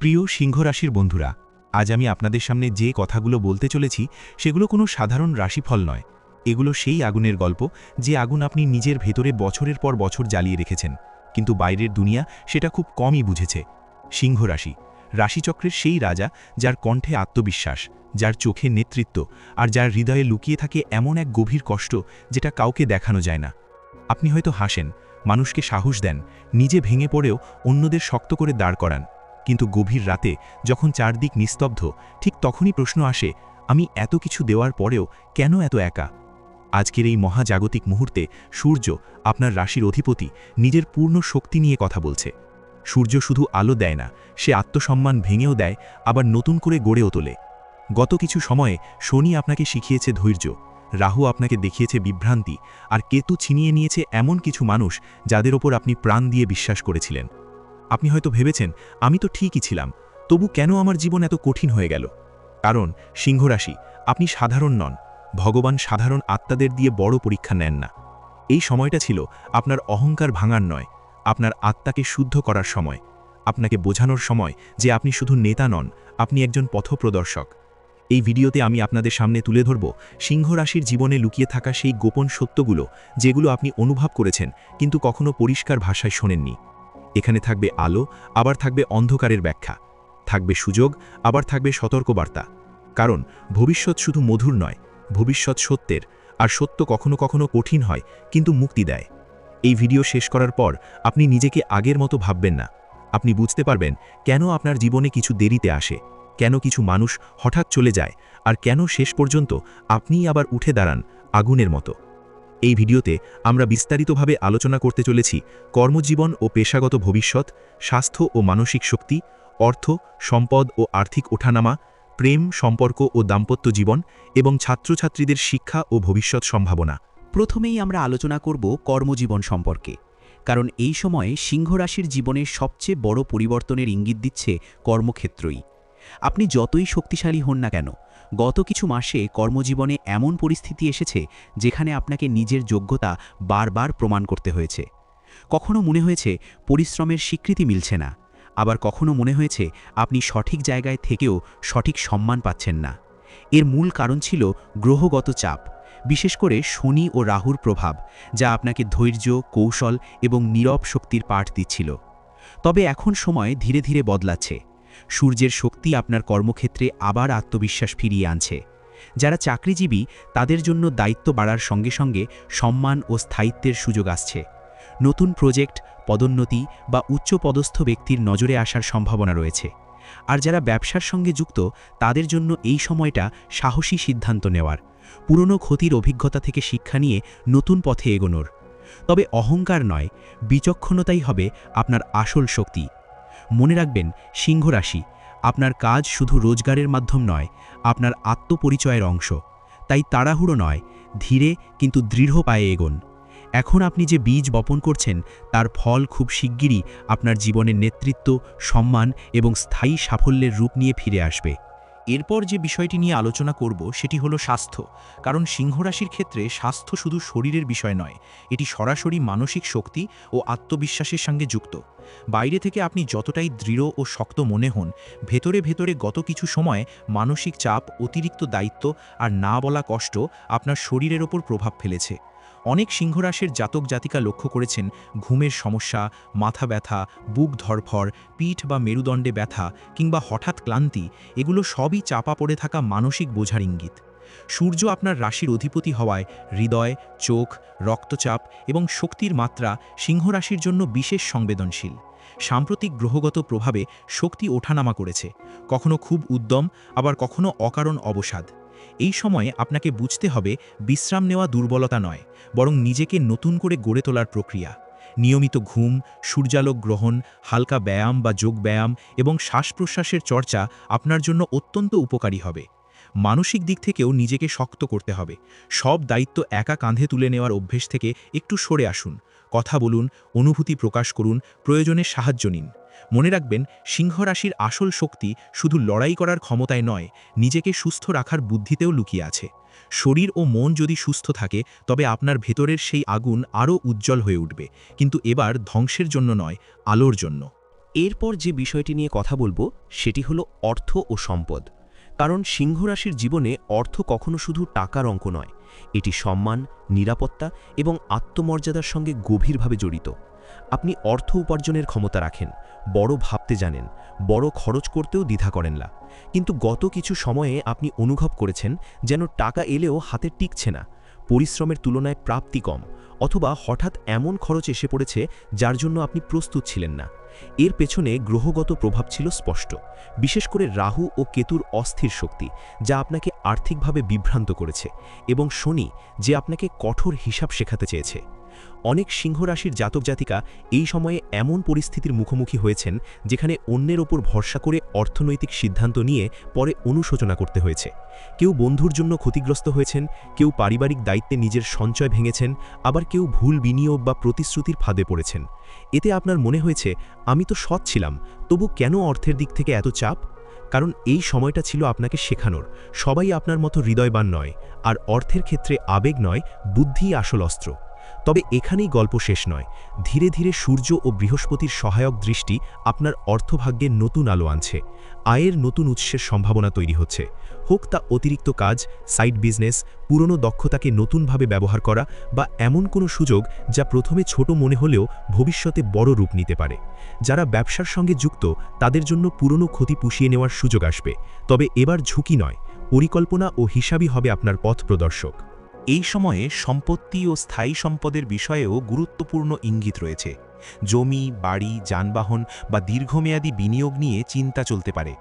প্রিয় সিংহ রাশির বন্ধুরা, আজ আমি আপনাদের সামনে যে কথাগুলো বলতে চলেছি, সেগুলো কোনো সাধারণ রাশিফল নয়। এগুলো সেই আগুনের গল্প, যে আগুন আপনি নিজের ভেতরে বছরের পর বছর জ্বালিয়ে রেখেছেন। কিন্তু বাইরের দুনিয়া সেটা খুব কমই বুঝেছে। সিংহ রাশি রাশিচক্রের সেই রাজা যার কণ্ঠে আত্মবিশ্বাস, যার চোখে নেতৃত্ব আর যার হৃদয়ে লুকিয়ে থাকে এমন এক গভীর কষ্ট যেটা কাউকে দেখানো যায় না। আপনি হয়তো হাসেন, মানুষকে সাহস দেন, নিজে ভেঙে পড়েও অন্যদের শক্ত করে দাঁড় করান। কিন্তু গভীর রাতে যখন চারদিক নিস্তব্ধ, ঠিক তখনই প্রশ্ন আসে, আমি এত কিছু দেওয়ার পরেও কেন এত একা? আজকের এই মহাজাগতিক মুহূর্তে সূর্য আপনার রাশির অধিপতি, নিজের পূর্ণ শক্তি নিয়ে কথা বলছে। সূর্য শুধু আলো দেয় না, সে আত্মসম্মান ভেঙেও দেয়, আবার নতুন করে গড়েও তোলে। গত কিছু সময়ে শনি আপনাকে শিখিয়েছে ধৈর্য, রাহু আপনাকে দেখিয়েছে বিভ্রান্তি, আর কেতু ছিনিয়ে নিয়েছে এমন কিছু মানুষ যাদের ওপর আপনি প্রাণ দিয়ে বিশ্বাস করেছিলেন। আপনি হয়তো ভেবেছেন, আমি তো ঠিকই ছিলাম, তবু কেন আমার জীবন এত কঠিন হয়ে গেল? কারণ, সিংহরাশি, আপনি সাধারণ নন, ভগবান সাধারণ আত্মাদের দিয়ে বড় পরীক্ষা নেন না। এই সময়টা ছিল আপনার অহংকার ভাঙার নয়, আপনার আত্মাকে শুদ্ধ করার সময়, আপনাকে বোঝানোর সময় যে আপনি শুধু নেতা নন, আপনি একজন পথপ্রদর্শক। এই ভিডিওতে আমি আপনাদের সামনে তুলে ধরব সিংহ রাশির জীবনে লুকিয়ে থাকা সেই গোপন সত্যগুলো, যেগুলো আপনি অনুভব করেছেন, কিন্তু কখনো পরিষ্কার ভাষায় শোনেননি। এখানে থাকবে আলো, আবার থাকবে অন্ধকারের ব্যাখ্যা। থাকবে সুযোগ, আবার থাকবে সতর্কবার্তা। কারণ, ভবিষ্যৎ শুধু মধুর নয়, ভবিষ্যৎ সত্যের, আর সত্য কখনো কখনো কঠিন হয়, কিন্তু মুক্তি দেয়। এই ভিডিও শেষ করার পর, আপনি নিজেকে আগের মতো ভাববেন না। আপনি বুঝতে পারবেন কেন আপনার জীবনে কিছু দেরিতে আসে, কেন কিছু মানুষ হঠাৎ চলে যায়, আর কেন শেষ পর্যন্ত আপনিই আবার উঠে দাঁড়ান আগুনের মতো। এই ভিডিওতে আমরা বিস্তারিতভাবে আলোচনা করতে চলেছি কর্মজীবন ও পেশাগত ভবিষ্যৎ, স্বাস্থ্য ও মানসিক শক্তি, অর্থ, সম্পদ ও আর্থিক ওঠানামা, প্রেম, সম্পর্ক ও দাম্পত্য জীবন এবং ছাত্রছাত্রীদের শিক্ষা ও ভবিষ্যৎ সম্ভাবনা। প্রথমেই আমরা আলোচনা করব কর্মজীবন সম্পর্কে, কারণ এই সময়ে সিংহরাশির জীবনের সবচেয়ে বড় পরিবর্তনের ইঙ্গিত দিচ্ছে কর্মক্ষেত্রই। আপনি যতই শক্তিশালী হন না কেন গত কিছু মাসে কর্মজীবনে এমন পরিস্থিতি এসেছে যেখানে আপনাকে নিজের যোগ্যতা বারবার প্রমাণ করতে হয়েছে। কখনো মনে হয়েছে পরিশ্রমের স্বীকৃতি মিলছে না, আবার কখনো মনে হয়েছে আপনি সঠিক জায়গায় থেকেও সঠিক সম্মান পাচ্ছেন না। এর মূল কারণ ছিল গ্রহগত চাপ, বিশেষ করে শনি ও রাহুর প্রভাব, যা আপনাকে ধৈর্য, কৌশল এবং নীরব শক্তির পাঠ দিচ্ছিল। তবে এখন সময় ধীরে ধীরে বদলাচ্ছে। সূর্যের শক্তি আপনার কর্মক্ষেত্রে আবার আত্মবিশ্বাস ফিরিয়ে আনছে। যারা চাকরিজীবী, তাদের জন্য দায়িত্ব বাড়ার সঙ্গে সঙ্গে সম্মান ও স্থায়িত্বের সুযোগ আসছে। নতুন প্রজেক্ট, পদোন্নতি বা উচ্চপদস্থ ব্যক্তির নজরে আসার সম্ভাবনা রয়েছে। আর যারা ব্যবসার সঙ্গে যুক্ত, তাদের জন্য এই সময়টা সাহসী সিদ্ধান্ত নেওয়ার। পুরনো ক্ষতির অভিজ্ঞতা থেকে শিক্ষা নিয়ে নতুন পথে এগোনোর। তবে অহংকার নয়, বিচক্ষণতাই হবে আপনার আসল শক্তি। মনে রাখবেন, সিংহ রাশি। আপনার কাজ শুধু রোজগারের মাধ্যম নয়, আপনার আত্মপরিচয়ের অংশ। তাই তাড়াহুড়ো নয়, ধীরে কিন্তু দৃঢ় পায়ে এগোন। এখন আপনি যে বীজ বপন করছেন, তার ফল খুব শিগগিরই আপনার জীবনের নেতৃত্ব, সম্মান এবং স্থায়ী সাফল্যের রূপ নিয়ে ফিরে আসবে। এরপর যে বিষয়টি নিয়ে আলোচনা করব, সেটি হলো স্বাস্থ্য। কারণ সিংহরাশির ক্ষেত্রে স্বাস্থ্য শুধু শরীরের বিষয় নয়, এটি সরাসরি মানসিক শক্তি ও আত্মবিশ্বাসের সঙ্গে যুক্ত। বাইরে থেকে আপনি যতটাই দৃঢ় ও শক্ত মনে হন, ভেতরে ভেতরে গত কিছু সময় মানসিক চাপ, অতিরিক্ত দায়িত্ব আর না বলা কষ্ট আপনার শরীরের ওপর প্রভাব ফেলেছে। অনেক সিংহরাশের জাতক জাতিকা লক্ষ্য করেছেন ঘুমের সমস্যা, মাথা ব্যথা, বুক ধরফর পিঠ বা মেরুদণ্ডে ব্যথা কিংবা হঠাৎ ক্লান্তি, এগুলো সবই চাপা পড়ে থাকা মানসিক বোঝার ইঙ্গিত। সূর্য আপনার রাশির অধিপতি হওয়ায় হৃদয়, চোখ, রক্তচাপ এবং শক্তির মাত্রা সিংহ রাশির জন্য বিশেষ সংবেদনশীল। সাম্প্রতিক গ্রহগত প্রভাবে শক্তি ওঠানামা করেছে, কখনো খুব উদ্যম, আবার কখনো অকারণ অবসাদ। এই সময়ে আপনাকে বুঝতে হবে বিশ্রাম নেওয়া দুর্বলতা নয়, বরং নিজেকে নতুন করে গড়ে তোলার প্রক্রিয়া। নিয়মিত ঘুম, সূর্যালোক গ্রহণ, হালকা ব্যায়াম বা যোগ ব্যায়াম এবং শ্বাস প্রশ্বাসের চর্চা আপনার জন্য অত্যন্ত উপকারী হবে। মানসিক দিক থেকেও নিজেকে শক্ত করতে হবে। সব দায়িত্ব একা কাঁধে তুলে নেওয়ার অভ্যেস থেকে একটু সরে আসুন। কথা বলুন, অনুভূতি প্রকাশ করুন, প্রয়োজনে সাহায্য নিন। মনে রাখবেন, সিংহরাশির আসল শক্তি শুধু লড়াই করার ক্ষমতায় নয়, নিজেকে সুস্থ রাখার বুদ্ধিতেও লুকিয়ে আছে। শরীর ও মন যদি সুস্থ থাকে, তবে আপনার ভেতরের সেই আগুন আরও উজ্জ্বল হয়ে উঠবে। কিন্তু এবার ধ্বংসের জন্য নয়, আলোর জন্য। এরপর যে বিষয়টি নিয়ে কথা বলব, সেটি হলো অর্থ ও সম্পদ। কারণ সিংহরাশির জীবনে অর্থ কখনো শুধু টাকার অঙ্ক নয়, এটি সম্মান, নিরাপত্তা এবং আত্মমর্যাদার সঙ্গে গভীরভাবে জড়িত। আপনি অর্থ উপার্জনের ক্ষমতা রাখেন বড় ভাবতে জানেন, বড় খরচ করতেও দ্বিধা করেন না কিন্তু গত কিছু সময়ে আপনি অনুভব করেছেন যেন টাকা এলেও হাতে টিকছে না, পরিশ্রমের তুলনায় প্রাপ্তি কম, অথবা হঠাৎ এমন খরচ এসে পড়েছে যার জন্য আপনি প্রস্তুত ছিলেন না। এর পেছনে গ্রহগত প্রভাব ছিল স্পষ্ট, বিশেষ করে রাহু ও কেতুর অস্থির শক্তি, যা আপনাকে আর্থিকভাবে বিভ্রান্ত করেছে, এবং শনি, যে আপনাকে কঠোর হিসাব শেখাতে চেয়েছে। অনেক সিংহ রাশির জাতক জাতিকা এই সময়ে এমন পরিস্থিতির মুখোমুখি হয়েছেন, যেখানে অন্যের ওপর ভরসা করে অর্থনৈতিক সিদ্ধান্ত নিয়ে পরে অনুশোচনা করতে হয়েছে। কেউ বন্ধুর জন্য ক্ষতিগ্রস্ত হয়েছেন, কেউ পারিবারিক দায়িত্বে নিজের সঞ্চয় ভেঙেছেন, আবার কেউ ভুল বিনিয়োগ বা প্রতিশ্রুতির ফাঁদে পড়েছেন। এতে আপনার মনে হয়েছে, আমি তো সৎ ছিলাম, তবু কেন অর্থের দিক থেকে এত চাপ? কারণ এই সময়টা ছিল আপনাকে শেখানোর, সবাই আপনার মতো হৃদয়বান নয়, আর অর্থের ক্ষেত্রে আবেগ নয় বুদ্ধিই আসল অস্ত্র। তবে এখানেই গল্প শেষ নয়। ধীরে ধীরে সূর্য ও বৃহস্পতির সহায়ক দৃষ্টি আপনার অর্থভাগ্যে নতুন আলো আনছে। আয়ের নতুন উৎসের সম্ভাবনা তৈরি হচ্ছে। হোক তা অতিরিক্ত কাজ, সাইড বিজনেস, পুরনো দক্ষতাকে নতুনভাবে ব্যবহার করা বা এমন কোনো সুযোগ যা প্রথমে ছোট মনে হলেও ভবিষ্যতে বড় রূপ নিতে পারে। যারা ব্যবসার সঙ্গে যুক্ত, তাদের জন্য পুরনো ক্ষতি পুষিয়ে নেওয়ার সুযোগ আসবে। তবে এবার ঝুঁকি নয়। পরিকল্পনা ও হিসাবই হবে আপনার পথ প্রদর্শক। এই সময়ে সম্পত্তি ও স্থায়ী সম্পদের বিষয়েও গুরুত্বপূর্ণ ইঙ্গিত রয়েছে। জমি, বাড়ি, যানবাহন বা দীর্ঘমেয়াদী বিনিয়োগ নিয়ে চিন্তা চলতে পারে।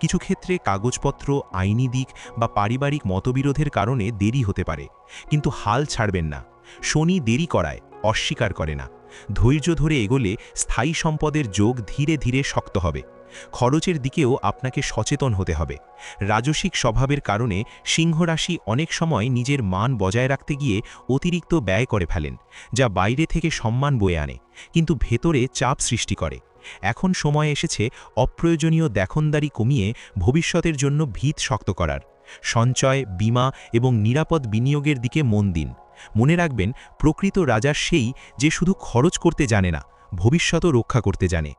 কিছু ক্ষেত্রে কাগজপত্র, আইনি দিক বা পারিবারিক মতবিরোধের কারণে দেরি হতে পারে। কিন্তু হাল ছাড়বেন না। শনি দেরি করায়, অস্বীকার করে না। ধৈর্য ধরে এগোলে স্থায়ী সম্পদের যোগ ধীরে ধীরে শক্ত হবে। খরচের দিকেও আপনাকে সচেতন হতে হবে। রাজসিক স্বভাবের কারণে সিংহরাশি অনেক সময় নিজের মান বজায় রাখতে গিয়ে অতিরিক্ত ব্যয় করে ফেলেন, যা বাইরে থেকে সম্মান বয়ে আনে, কিন্তু ভেতরে চাপ সৃষ্টি করে। এখন সময় এসেছে অপ্রয়োজনীয় দেখনদারি কমিয়ে ভবিষ্যতের জন্য ভিত শক্ত করার। সঞ্চয়, বীমা এবং নিরাপদ বিনিয়োগের দিকে মন দিন। মনে রাখবেন, প্রকৃত রাজা সেই যে শুধু খরচ করতে জানে না, ভবিষ্যতও রক্ষা করতে জানে।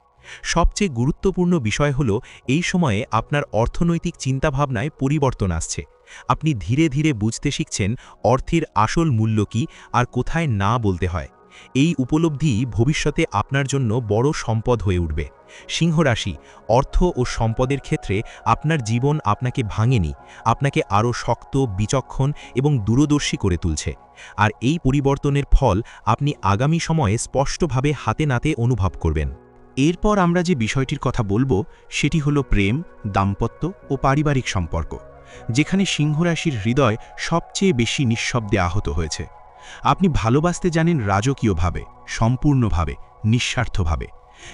সবচেয়ে গুরুত্বপূর্ণ বিষয় হল, এই সময়ে আপনার অর্থনৈতিক চিন্তাভাবনায় পরিবর্তন আসছে। আপনি ধীরে ধীরে বুঝতে শিখছেন অর্থের আসল মূল্য কি আর কোথায় না বলতে হয়। এই উপলব্ধি ভবিষ্যতে আপনার জন্য বড় সম্পদ হয়ে উঠবে। সিংহরাশি, অর্থ ও সম্পদের ক্ষেত্রে আপনার জীবন আপনাকে ভাঙেনি, আপনাকে আরও শক্ত, বিচক্ষণ এবং দূরদর্শী করে তুলছে। আর এই পরিবর্তনের ফল আপনি আগামী সময়ে স্পষ্টভাবে হাতে নাতে অনুভব করবেন। এরপর আমরা যে বিষয়টির কথা বলব, সেটি হলো প্রেম, দাম্পত্য ও পারিবারিক সম্পর্ক, যেখানে সিংহরাশির হৃদয় সবচেয়ে বেশি নিঃশব্দে আহত হয়েছে। আপনি ভালোবাসতে জানেন রাজকীয়ভাবে, সম্পূর্ণভাবে, নিঃস্বার্থভাবে।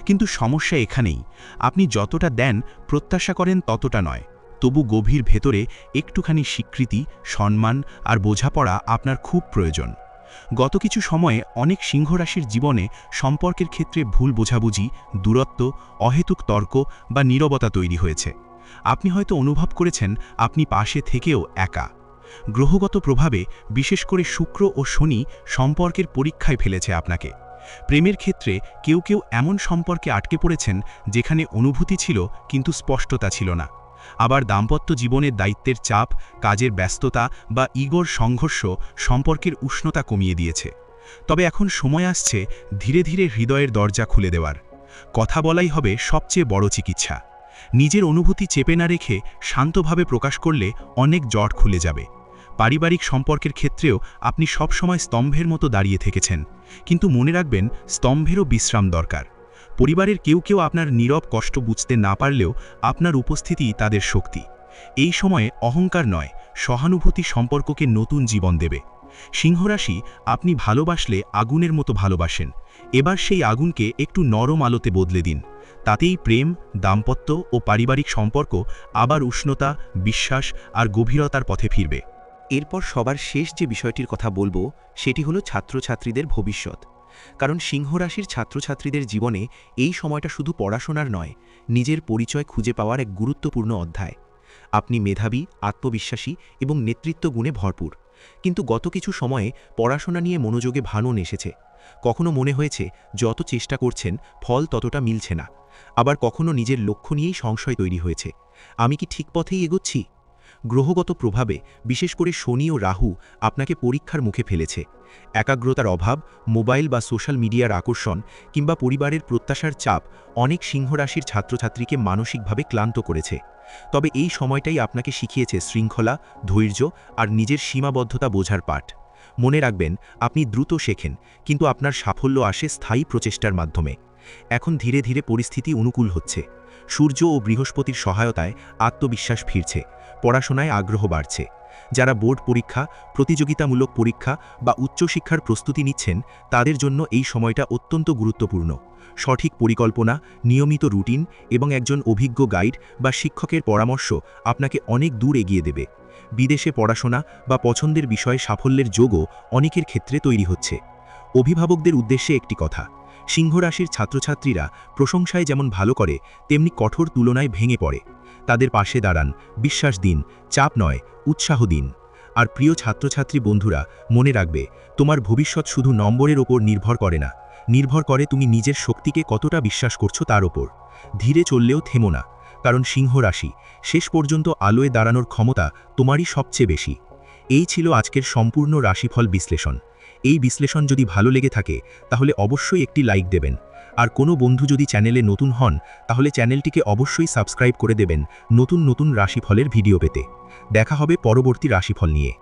কিন্তু সমস্যা এখানেই, আপনি যতটা দেন, প্রত্যাশা করেন ততটা নয়। তবু গভীর ভেতরে একটুখানি স্বীকৃতি, সম্মান আর বোঝাপড়া আপনার খুব প্রয়োজন। গত কিছু সময়ে অনেক সিংহরাশির জীবনে সম্পর্কের ক্ষেত্রে ভুল বোঝাবুঝি, দূরত্ব, অহেতুক তর্ক বা নীরবতা তৈরি হয়েছে। আপনি হয়তো অনুভব করেছেন, আপনি পাশে থেকেও একা। গ্রহগত প্রভাবে, বিশেষ করে শুক্র ও শনি সম্পর্কের পরীক্ষায় ফেলেছে আপনাকে। প্রেমের ক্ষেত্রে কেউ কেউ এমন সম্পর্কে আটকে পড়েছেন, যেখানে অনুভূতি ছিল কিন্তু স্পষ্টতা ছিল না। আবার দাম্পত্য জীবনের দায়িত্বের চাপ, কাজের ব্যস্ততা বা ইগোর সংঘর্ষ সম্পর্কের উষ্ণতা কমিয়ে দিয়েছে। তবে এখন সময় আসছে ধীরে ধীরে হৃদয়ের দরজা খুলে দেওয়ার। কথা বলাই হবে সবচেয়ে বড় চিকিৎসা। নিজের অনুভূতি চেপে না রেখে শান্তভাবে প্রকাশ করলে অনেক জট খুলে যাবে। পারিবারিক সম্পর্কের ক্ষেত্রেও আপনি সবসময় স্তম্ভের মতো দাঁড়িয়ে থেকেছেন। কিন্তু মনে রাখবেন, স্তম্ভেরও বিশ্রাম দরকার। পরিবারের কেউ কেউ আপনার নীরব কষ্ট বুঝতে না পারলেও আপনার উপস্থিতি তাদের শক্তি। এই সময়ে অহংকার নয়, সহানুভূতি সম্পর্ককে নতুন জীবন দেবে। সিংহরাশি, আপনি ভালোবাসলে আগুনের মতো ভালোবাসেন। এবার সেই আগুনকে একটু নরম আলোতে বদলে দিন। তাতেই প্রেম, দাম্পত্য ও পারিবারিক সম্পর্ক আবার উষ্ণতা, বিশ্বাস আর গভীরতার পথে ফিরবে। এরপর সবার শেষ যে বিষয়টির কথা বলব, সেটি হলো ছাত্রছাত্রীদের ভবিষ্যৎ। কারণ সিংহরাশির ছাত্রছাত্রীদের জীবনে এই সময়টা শুধু পড়াশোনার নয়, নিজের পরিচয় খুঁজে পাওয়ার এক গুরুত্বপূর্ণ অধ্যায়। আপনি মেধাবী, আত্মবিশ্বাসী এবং নেতৃত্ব গুণে ভরপুর। কিন্তু গত কিছু সময়ে পড়াশোনা নিয়ে মনোযোগে ভানন এসেছে। কখনো মনে হয়েছে, যত চেষ্টা করছেন, ফল ততটা মিলছে না। আবার কখনো নিজের লক্ষ্য নিয়েই সংশয় তৈরি হয়েছে। আমি কি ঠিক পথেই এগোচ্ছি? গ্রহগত প্রভাবে, বিশেষ করে শনি ও রাহু আপনাকে পরীক্ষার মুখে ফেলেছে। একাগ্রতার অভাব, মোবাইল বা সোশ্যাল মিডিয়ার আকর্ষণ কিংবা পরিবারের প্রত্যাশার চাপ অনেক সিংহরাশির ছাত্রছাত্রীকে মানসিকভাবে ক্লান্ত করেছে। তবে এই সময়টাই আপনাকে শিখিয়েছে শৃঙ্খলা, ধৈর্য আর নিজের সীমাবদ্ধতা বোঝার পাঠ। মনে রাখবেন, আপনি দ্রুত শেখেন, কিন্তু আপনার সাফল্য আসে স্থায়ী প্রচেষ্টার মাধ্যমে। এখন ধীরে ধীরে পরিস্থিতি অনুকূল হচ্ছে। সূর্য ও বৃহস্পতির সহায়তায় আত্মবিশ্বাস ফিরছে, পড়াশোনায় আগ্রহ বাড়ছে। যারা বোর্ড পরীক্ষা, প্রতিযোগিতামূলক পরীক্ষা বা উচ্চশিক্ষার প্রস্তুতি নিচ্ছেন, তাদের জন্য এই সময়টা অত্যন্ত গুরুত্বপূর্ণ। সঠিক পরিকল্পনা, নিয়মিত রুটিন এবং একজন অভিজ্ঞ গাইড বা শিক্ষকের পরামর্শ আপনাকে অনেক দূর এগিয়ে দেবে। বিদেশে পড়াশোনা বা পছন্দের বিষয়ে সাফল্যের যোগও অনেকের ক্ষেত্রে তৈরি হচ্ছে। অভিভাবকদের উদ্দেশ্যে একটি কথা সিংহরাশির ছাত্রছাত্রীরা প্রশংসায় যেমন ভালো করে, তেমনি কঠোর তুলনায় ভেঙে পড়ে। তাদের পাশে দাঁড়ান বিশ্বাস দিন, চাপ নয়, উৎসাহ দিন। আর প্রিয় ছাত্রছাত্রী বন্ধুরা, মনে রাখবে, তোমার ভবিষ্যৎ শুধু নম্বরের ওপর নির্ভর করে না। নির্ভর করে তুমি নিজের শক্তিকে কতটা বিশ্বাস করছ তার ওপর। ধীরে চললেও থেমো না, কারণ সিংহ রাশি শেষ পর্যন্ত আলোয় দাঁড়ানোর ক্ষমতা তোমারই সবচেয়ে বেশি। এই ছিল আজকের সম্পূর্ণ রাশিফল বিশ্লেষণ। এই বিশ্লেষণ যদি ভালো লেগে থাকে, তাহলে অবশ্যই একটি লাইক দেবেন। আর কোনো বন্ধু যদি চ্যানেলে নতুন হন, তাহলে চ্যানেলটিকে অবশ্যই সাবস্ক্রাইব করে দেবেন নতুন নতুন রাশিফলের ভিডিও পেতে। দেখা হবে পরবর্তী রাশিফল নিয়ে।